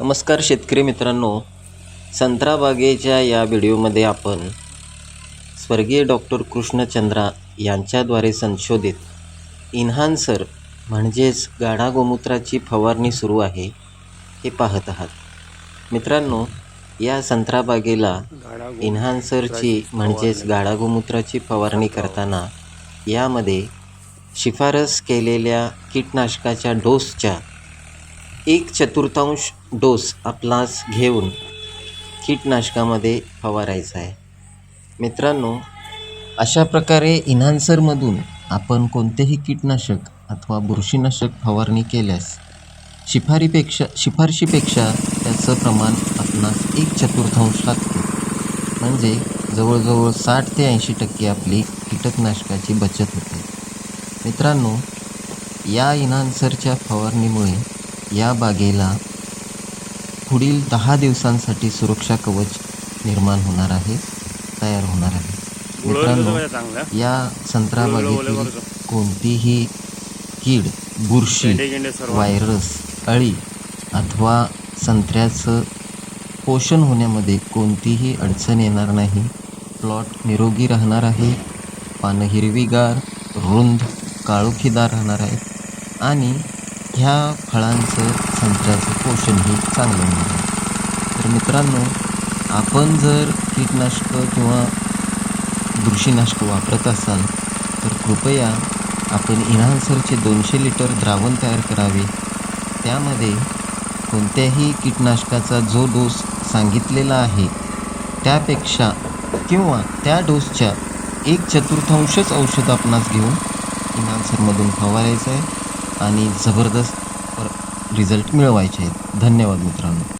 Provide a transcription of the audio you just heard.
नमस्कार शेतकरी मित्रांनो. संत्रा बागेच्या या व्हिडिओमध्ये आपण स्वर्गीय डॉक्टर कृष्णचंद्रा यांच्याद्वारे संशोधित इन्हान्सर म्हणजेच गाढा गोमूत्राची फवारणी सुरू आहे हे पाहत आहात. मित्रांनो या संत्रा बागेला इन्हान्सरची म्हणजेच गाढा गोमूत्राची फवारणी करताना यामध्ये शिफारस केलेल्या कीटनाशकाच्या डोसच्या एक चतुर्थांश डोस आपणास घेऊन कीटनाशकामध्ये फवारायचा आहे. मित्रांनो अशा प्रकारे इन्हान्सरमधून आपण कोणतेही कीटनाशक अथवा बुरशीनाशक फवारणी केल्यास शिफारीपेक्षा शिफारशीपेक्षा त्याचं प्रमाण आपणास एक चतुर्थांश लागते. म्हणजे जवळजवळ साठ ते ऐंशी टक्के आपली कीटकनाशकाची बचत होते. मित्रांनो या इन्हान्सरच्या फवारणीमुळे या बागेला पुढील दहा दिवसांसाठी सुरक्षा कवच निर्माण होणार आहे तयार होणार आहे. मित्रांनो या संत्रा बागेतील कोणतीही कीड बुरशी व्हायरस अळी अथवा संत्र्याचं पोषण होण्यामध्ये कोणतीही अडचण येणार नाही. प्लॉट निरोगी राहणार आहे. पानं हिरवीगार रुंद काळोखीदार राहणार आहे. आणि ह्या फळांचं संत्र्याचं पोषणही चांगलं होणार तर मित्रांनो आपण जर कीटनाशकं किंवा बुरशीनाशक वापरत असाल तर कृपया आपण इन्हान्सरचे दोनशे लिटर द्रावण तयार करावे. त्यामध्ये कोणत्याही कीटनाशकाचा जो डोस सांगितलेला आहे त्यापेक्षा किंवा त्या डोसच्या एक चतुर्थांशच औषध आपणास घेऊन इन्हान्सरमधून फवारायचं आहे. आणि जबरदस्त रिझल्ट मिळवायचे आहेत. धन्यवाद मित्रांनो.